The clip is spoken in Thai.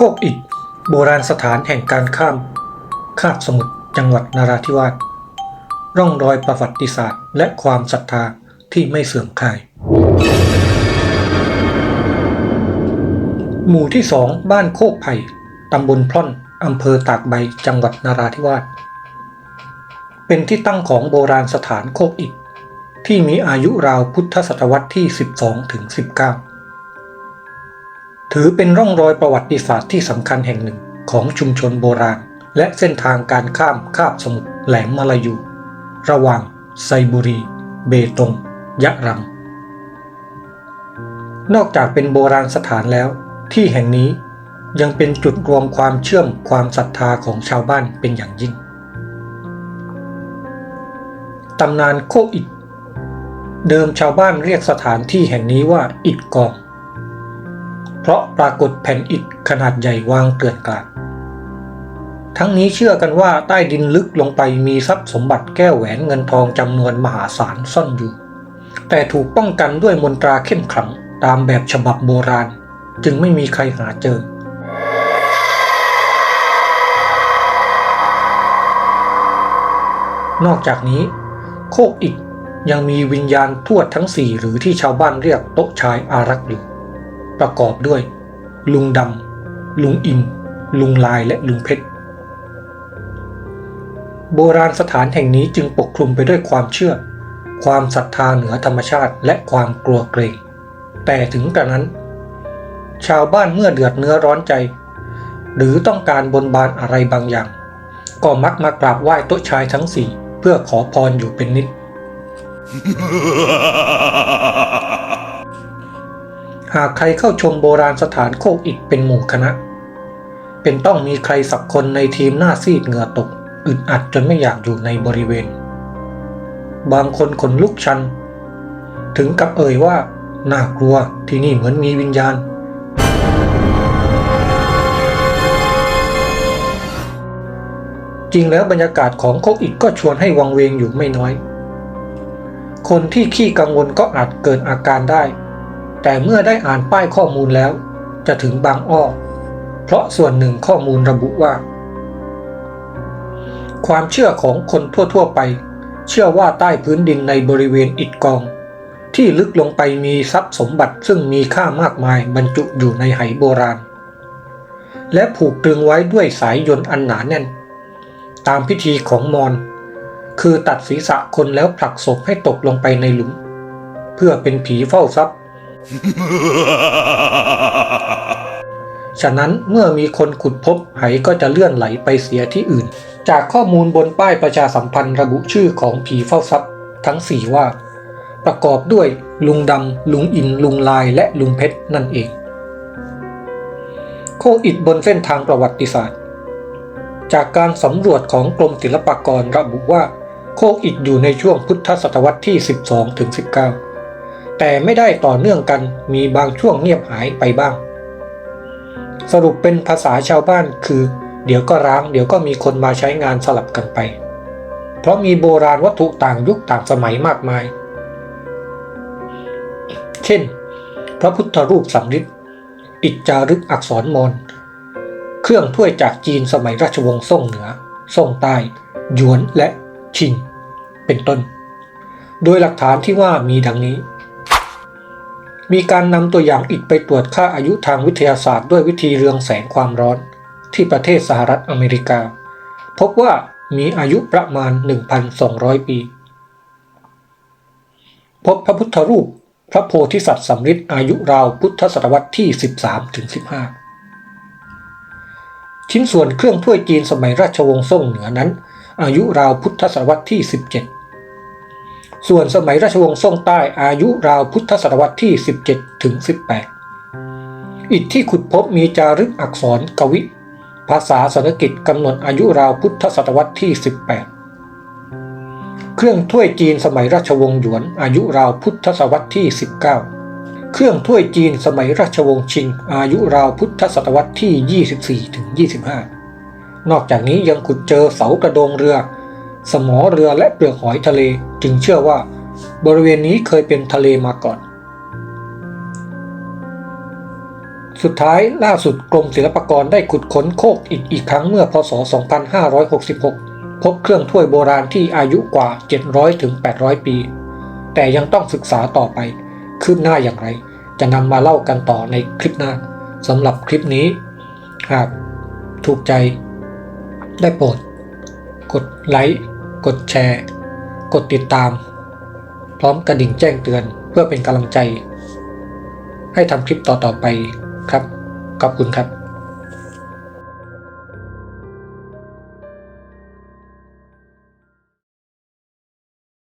โคกอิฐโบราณสถานแห่งการข้าม คาบสมุทรจังหวัดนาราธิวาสร่องรอยประวัติศาสตร์ และความศรัทธาที่ไม่เสื่อมคลาย หมู่ที่สองบ้านโคกไผ่ตำบลพร่อนอำเภอตากใบจังหวัดนาราธิวาสเป็นที่ตั้งของโบราณสถานโคกอิฐที่มีอายุราวพุทธศตวรรษที่ 12ถึง19 ถือเป็นร่องรอยประวัติศาสตร์ที่สำคัญแห่งหนึ่งของชุมชนโบราณ และเส้นทางการข้ามคาบสมุทรแหลมมาลายู ระหว่างไซบุรี เบตง ยะรัง นอกจากเป็นโบราณสถานแล้ว ที่แห่งนี้ยังเป็นจุดรวมความเชื่อมความศรัทธาของชาวบ้านเป็นอย่างยิ่ง ตำนานโคอิฐเดิมชาวบ้านเรียกสถานที่แห่งนี้ว่าอิฐกอง ราะปรากฏแผ่นอิฐขนาดใหญ่วางเกลื่อนกลาด ทั้งนี้เชื่อกันว่าใต้ดินลึกลงไปมีทรัพย์สมบัติแก้วแหวนเงินทองจำนวนมหาศาลซ่อนอยู่ แต่ถูกป้องกันด้วยมนตราเข้มขลังตามแบบฉบับโบราณ จึงไม่มีใครหาเจอนอกจากนี้ โคกอิฐยังมีวิญญาณทวดทั้งสี่หรือที่ชาวบ้านเรียกโต๊ะชายอารักษ์อยู่ ประกอบด้วย ลุงดำ ลุงอิน ลุงลายและลุงเพชร โบราณสถานแห่งนี้จึงปกคลุมไปด้วยความเชื่อ ความศรัทธาเหนือธรรมชาติและความกลัวเกรง แต่ถึงกระนั้น ชาวบ้านเมื่อเดือดเนื้อร้อนใจ หรือต้องการบนบานอะไรบางอย่าง ก็มักมากราบไหว้โต๊ะชายทั้งสี่เพื่อขอพรอยู่เป็นนิด หากใครเข้าชมโบราณสถานโคกอิฐเป็นหมู่คณะ เป็นต้องมีใครสักคนในทีมหน้าซีดเหงื่อตก อึดอัดจนไม่อยากอยู่ในบริเวณ บางคนขนลุกชัน ถึงกับเอ่ยว่า น่ากลัวที่นี่เหมือนมีวิญญาณ จริงแล้วบรรยากาศของโคกอิฐก็ชวนให้วังเวงอยู่ไม่น้อย คนที่ขี้กังวลก็อาจเกิดอาการได้ แต่เมื่อได้อ่านป้ายข้อมูลแล้ว จะถึงบางอ้อ เพราะส่วนหนึ่งข้อมูลระบุว่า ความเชื่อของคนทั่วๆไป เชื่อว่าใต้พื้นดินในบริเวณอิฐกอง ที่ลึกลงไปมีทรัพย์สมบัติซึ่งมีค่ามากมายบรรจุอยู่ในไหโบราณ และผูกตรึงไว้ด้วยสายยนต์อันหนาแน่น ตามพิธีของมอญคือตัดศีรษะคนแล้วผลักศพให้ตกลงไปในหลุม เพื่อเป็นผีเฝ้าทรัพย์ ฉะนั้นเมื่อมีคนขุดพบไหก็จะเลื่อนไหลไปเสียที่อื่น จากข้อมูลบนป้ายประชาสัมพันธ์ระบุชื่อของผีเฝ้าทรัพย์ ทั้งสี่ว่า ประกอบด้วยลุงดำลุงอินลุงลายและลุงเพชรนั่นเอง โคอิฐบนเส้นทางประวัติศาสตร์ จากการสำรวจของกรมศิลปากรระบุว่า โคอิฐอยู่ในช่วงพุทธศตวรรษที่ 12ถึง19 แต่ไม่ได้ต่อเนื่องกันมีบางช่วงเงียบหายไปบ้าง สรุปเป็นภาษาชาวบ้านคือ เดี๋ยวก็ร้างเดี๋ยวก็มีคนมาใช้งานสลับกันไป เพราะมีโบราณวัตถุต่างยุคต่างสมัยมากมาย เช่น พระพุทธรูปสำริดอิฐจารึกอักษรมอญเครื่องถ้วยจากจีนสมัยราชวงศ์ซ่งเหนือซ่งใต้หยวนและชิง เป็นต้น โดยหลักฐานที่ว่ามีดังนี้ มีการนำตัวอย่างอิฐไปตรวจค่าอายุทางวิทยาศาสตร์ด้วยวิธีเรืองแสงความร้อน ที่ประเทศสหรัฐอเมริกา พบว่ามีอายุประมาณ 1,200 ปี พบพระพุทธรูปพระโพธิสัตว์สำริดอายุราวพุทธศตวรรษที่ 13ถึง15ชิ้นส่วนเครื่องถ้วยจีนสมัยราชวงศ์ซ่งเหนือนั้น อายุราวพุทธศตวรรษที่ 17 ส่วนสมัยราชวงศ์ซ่งใต้อายุราวพุทธศตวรรษที่ 17 ถึง 18 อิฐที่ขุดพบมีจารึกอักษรกวิ ภาษาสันสกฤตกำหนดอายุราวพุทธศตวรรษที่ 18 เครื่องถ้วยจีนสมัยราชวงศ์หยวนอายุราวพุทธศตวรรษที่ 19 เครื่องถ้วยจีนสมัยราชวงศ์ชิง อายุราวพุทธศตวรรษที่ 24 ถึง 25 นอกจากนี้ยังขุดเจอเสากระโดงเรือ สมอเรือและเปลือกหอยทะเลจึงเชื่อว่า บริเวณนี้เคยเป็นทะเลมาก่อน สุดท้ายล่าสุดกรมศิลปากรได้ขุดค้นโคกอิฐอีกครั้งเมื่อพศ 2566 พบเครื่องถ้วยโบราณที่อายุกว่า 700-800 ปี แต่ยังต้องศึกษาต่อไป คืบหน้าอย่างไร จะนำมาเล่ากันต่อในคลิปหน้าสำหรับคลิปนี้ หากถูกใจได้โปรด กดไลค์กดแชร์ กดติดตาม พร้อมกระดิ่งแจ้งเตือนเพื่อเป็นกำลังใจ ให้ทำคลิปต่อๆไปครับ ขอบคุณครับ